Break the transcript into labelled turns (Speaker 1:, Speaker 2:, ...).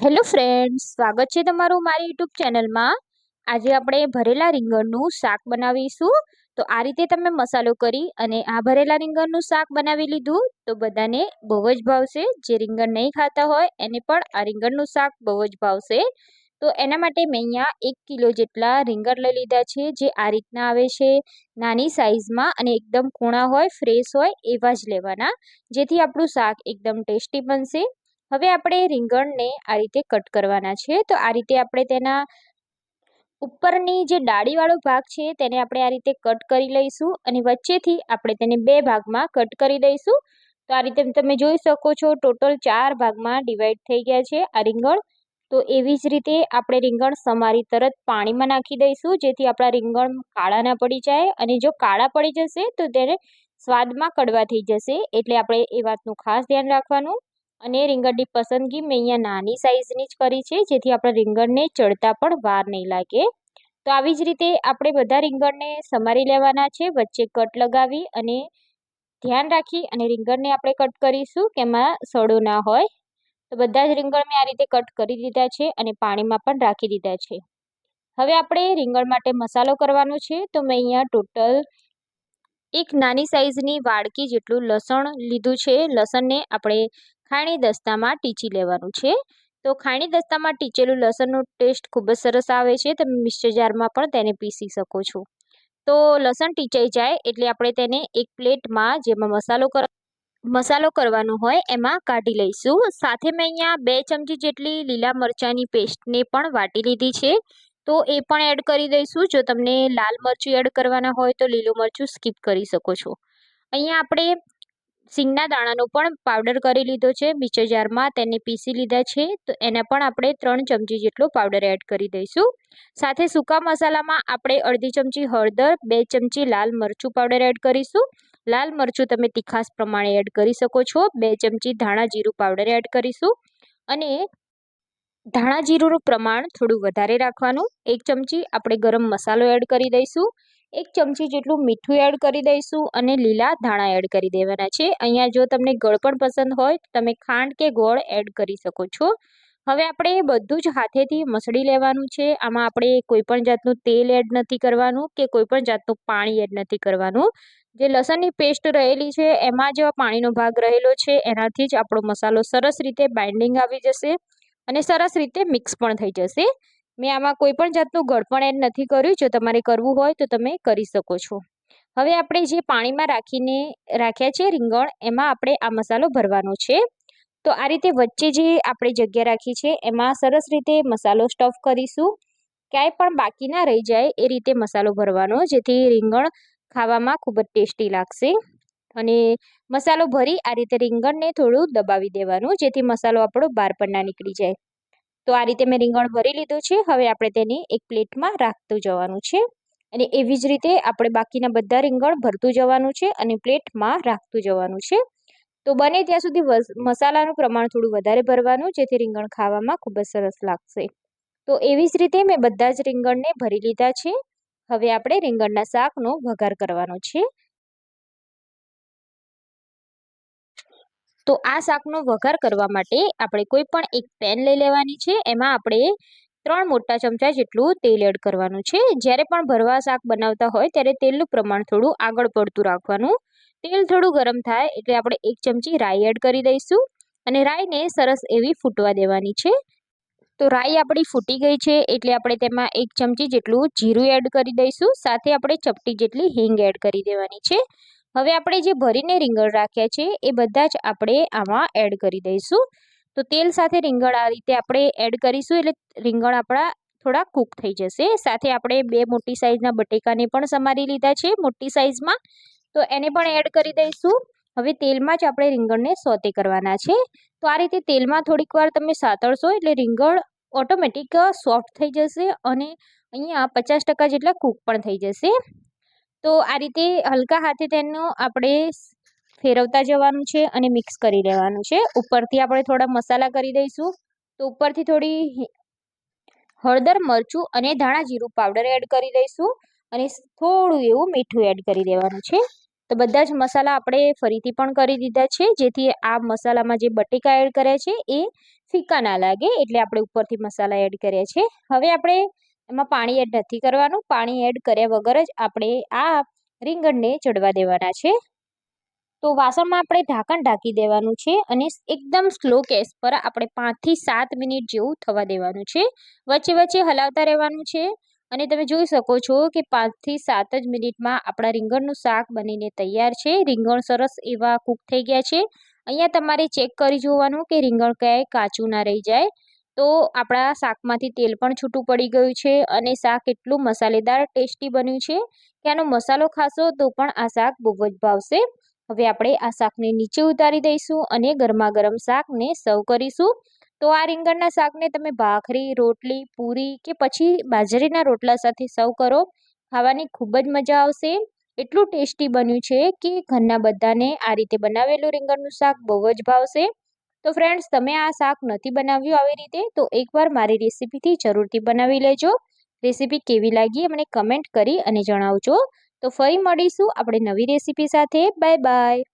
Speaker 1: Hello friends, સ્વાગત છે તમારું મારી યુટ્યુબ ચેનલમાં. આજે આપણે ભરેલા રીંગણનું શાક બનાવીશું. તો આ રીતે તમે મસાલો કરી અને આ ભરેલા રીંગણનું શાક બનાવી લીધું, તો બધાને બહુ જ ભાવશે. જે રીંગણ નહીં ખાતા હોય, એને પણ આ રીંગણનું શાક બહુ જ ભાવશે. તો એના માટે મેં અહીંયા એક કિલો જેટલા રીંગણ લઈ લીધા છે, જે આ રીતના આવે છે. નાની સાઇઝમાં અને એકદમ કૂણા હોય, ફ્રેશ હોય, એવા જ લેવાના. જેથી આપણું શાક એકદમ ટેસ્ટી બનશે. હવે આપણે રીંગણને આ રીતે કટ કરવાના છે. તો આ રીતે આપણે તેના ઉપરની જે ડાળીવાળો ભાગ છે તેને આપણે આ રીતે કટ કરી લઈશું અને વચ્ચેથી આપણે તેને બે ભાગમાં કટ કરી દઈશું. તો આ રીતે તમે જોઈ શકો છો ટોટલ ચાર ભાગમાં ડિવાઈડ થઈ ગયા છે આ રીંગણ. તો એવી જ રીતે આપણે રીંગણ સમારી તરત પાણીમાં નાખી દઈશું જેથી આપણા રીંગણ કાળા ના પડી જાય અને જો કાળા પડી જશે તો તેને સ્વાદમાં કડવા થઈ જશે. એટલે આપણે એ વાતનું ખાસ ધ્યાન રાખવાનું. અને રીંગણની પસંદગી મેં અહીંયા નાની સાઇઝની જ કરી છે, જેથી આપણા રીંગણને ચડતા પણ વાર નહીં લાગે. તો આવી જ રીતે આપણે બધા રીંગણને સમારી લેવાના છે, વચ્ચે કટ લગાવી અને ધ્યાન રાખી અને રીંગણને આપણે કટ કરીશું કે એમાં સડો ના હોય. તો બધા જ રીંગણ મેં આ રીતે કટ કરી દીધા છે અને પાણીમાં પણ રાખી દીધા છે. હવે આપણે રીંગણ માટે મસાલો કરવાનો છે, તો મેં અહીંયા ટોટલ એક નાની સાઇઝની વાડકી જેટલું લસણ લીધું છે. લસણને આપણે ખાણી દસ્તામાં ટીચી લેવાનું છે. તો ખાણી દસ્તામાં ટીચેલું લસણનો ટેસ્ટ ખૂબ જ સરસ આવે છે. તમે મિક્સર જારમાં પણ તેને પીસી શકો છો. તો લસણ ટીચાઈ જાય એટલે આપણે તેને એક પ્લેટમાં જેમાં મસાલો કર, મસાલો કરવાનો હોય એમાં કાઢી લઈશું. સાથે મેં અહીંયા બે ચમચી જેટલી લીલા મરચાંની પેસ્ટને પણ વાટી લીધી છે. તો એ પણ એડ કરી દઈશું. જો તમને લાલ મરચું એડ કરવાના હોય તો લીલું મરચું સ્કીપ કરી શકો છો. અહીંયા આપણે સિંગના દાણાનો પણ પાવડર કરી લીધો છે. મિક્સર જારમાં તેને પીસી લીધા છે. તો એને પણ આપણે ત્રણ ચમચી જેટલો પાવડર એડ કરી દઈશું. સાથે સૂકા મસાલામાં આપણે અડધી ચમચી હળદર, બે ચમચી લાલ મરચું પાવડર એડ કરીશું. લાલ મરચું તમે તીખાસ પ્રમાણે એડ કરી શકો છો. બે ચમચી ધાણા જીરું પાવડર એડ કરીશું. અને ધાણા જીરુંનું પ્રમાણ થોડું વધારે રાખવાનું. એક ચમચી આપણે ગરમ મસાલો એડ કરી દઈશું. એક ચમચી જેટલું મીઠું એડ કરી દઈશું અને લીલા ધાણા એડ કરી દેવાના છે. અહીંયા જો તમને ગળ પણ પસંદ હોય તો તમે ખાંડ કે ગોળ એડ કરી શકો છો. હવે આપણે બધું જ હાથેથી મસળી લેવાનું છે. આમાં આપણે કોઈપણ જાતનું તેલ એડ નથી કરવાનું કે કોઈપણ જાતનું પાણી એડ નથી કરવાનું. જે લસણની પેસ્ટ રહેલી છે, એમાં જ પાણીનો ભાગ રહેલો છે. એનાથી જ આપણો મસાલો સરસ રીતે બાઇન્ડિંગ આવી જશે અને સરસ રીતે મિક્સ પણ થઈ જશે. મેં આમાં કોઈ પણ જાતનું ગળપણ એડ નથી કર્યું. જો તમારે કરવું હોય તો તમે કરી શકો છો. હવે આપણે જે પાણીમાં રાખીને રાખ્યા છે રીંગણ, એમાં આપણે આ મસાલો ભરવાનો છે. તો આ રીતે વચ્ચે જે આપણે જગ્યા રાખી છે, એમાં સરસ રીતે મસાલો સ્ટફ કરીશું. ક્યાંય પણ બાકી ના રહી જાય એ રીતે મસાલો ભરવાનો, જેથી રીંગણ ખાવામાં ખૂબ જ ટેસ્ટી લાગશે. અને મસાલો ભરી આ રીતે રીંગણને થોડું દબાવી દેવાનું, જેથી મસાલો આપણો બહાર પણ ના નીકળી જાય. તો આ રીતે મેં રીંગણ ભરી લીધું છે. હવે આપણે તેને એક પ્લેટમાં રાખતું જવાનું છે અને એવી જ રીતે આપણે બાકીના બધા રીંગણ ભરતું જવાનું છે અને પ્લેટમાં રાખતું જવાનું છે. તો બને ત્યાં સુધી મસાલાનું પ્રમાણ થોડું વધારે ભરવાનું, જેથી રીંગણ ખાવામાં ખૂબ જ સરસ લાગશે. તો એવી જ રીતે મેં બધા જ રીંગણને ભરી લીધા છે. હવે આપણે રીંગણના શાકનો વઘાર કરવાનો છે. તો આ શાકનો વઘાર કરવા માટે આપણે કોઈ પણ એક પેન લઈ લેવાની છે. એમાં આપણે ત્રણ મોટા ચમચા જેટલું તેલ એડ કરવાનું છે. જ્યારે પણ ભરવા શાક બનાવતા હોય ત્યારે તેલનું પ્રમાણ થોડું આગળ પડતું રાખવાનું. તેલ થોડું ગરમ થાય એટલે આપણે એક ચમચી રાઈ એડ કરી દઈશું અને રાઈને સરસ એવી ફૂટવા દેવાની છે. તો રાઈ આપણી ફૂટી ગઈ છે એટલે આપણે તેમાં એક ચમચી જેટલું જીરું એડ કરી દઈશું. સાથે આપણે ચપટી જેટલી હિંગ એડ કરી દેવાની છે. હવે આપણે જે ભરીને રીંગણ રાખ્યા છે, એ બધા જ આપણે આમાં એડ કરી દઈશું. તો તેલ સાથે રીંગણ આ રીતે આપણે એડ કરીશું એટલે રીંગણ આપણા થોડા કૂક થઈ જશે. સાથે આપણે બે મોટી સાઇઝના બટેકાને પણ સમારી લીધા છે, મોટી સાઇઝમાં તો એને પણ એડ કરી દઈશું. હવે તેલમાં જ આપણે રીંગણને સોતે કરવાના છે. તો આ રીતે તેલમાં થોડીક વાર તમે સાતળશો એટલે રીંગણ ઓટોમેટિક સોફ્ટ થઈ જશે અને અહીંયા પચાસ જેટલા કૂક પણ થઈ જશે. તો આ રીતે હલકા હાથે તેનું આપણે ફેરવતા જવાનું છે અને મિક્સ કરી લેવાનું છે. ઉપરથી આપણે થોડા મસાલા કરી દઈશું. તો ઉપરથી થોડી હળદર, મરચું અને ધાણા જીરું પાવડર એડ કરી દઈશું અને થોડું એવું મીઠું એડ કરી દેવાનું છે. તો બધા જ મસાલા આપણે ફરીથી પણ કરી દીધા છે. જેથી આ મસાલામાં જે બટેકા એડ કર્યા છે એ ફીકા ના લાગે એટલે આપણે ઉપરથી મસાલા એડ કર્યા છે. હવે આપણે એમાં પાણી એડ નથી કરવાનું. પાણી એડ કર્યા વગર જ આપણે આ રીંગણને ચડવા દેવાના છે. તો વાસણમાં આપણે ઢાંકણ ઢાંકી દેવાનું છે અને એકદમ સ્લો ગેસ પર આપણે પાંચથી સાત મિનિટ જેવું થવા દેવાનું છે. વચ્ચે વચ્ચે હલાવતા રહેવાનું છે અને તમે જોઈ શકો છો કે પાંચથી સાત જ મિનિટમાં આપણા રીંગણનું શાક બનીને તૈયાર છે. રીંગણ સરસ એવા કૂક થઈ ગયા છે. અહીંયા તમારે ચેક કરી જોવાનું કે રીંગણ ક્યાંય કાચું ના રહી જાય. તો આપણા શાકમાંથી તેલ પણ છૂટું પડી ગયું છે અને શાક એટલું મસાલેદાર ટેસ્ટી બન્યું છે કે આનો મસાલો ખાશો તો પણ આ શાક બહુ જ ભાવશે. હવે આપણે આ શાકને નીચે ઉતારી દઈશું અને ગરમા ગરમ શાકને સર્વ કરીશું. તો આ રીંગણના શાકને તમે ભાખરી, રોટલી, પૂરી કે પછી બાજરીના રોટલા સાથે સર્વ કરો. ખાવાની ખૂબ જ મજા આવશે. એટલું ટેસ્ટી બન્યું છે કે ઘરના બધાને આ રીતે બનાવેલું રીંગણનું શાક બહુ જ ભાવશે. તો ફ્રેન્ડ્સ તમે આ શાક નથી બનાવ્યું આવી રીતે, તો એકવાર મારી રેસીપીથી જરૂરથી બનાવી લેજો. રેસીપી કેવી લાગી મને કમેન્ટ કરી અને જણાવજો. તો ફરી મળીશું આપણે નવી રેસીપી સાથે. Bye bye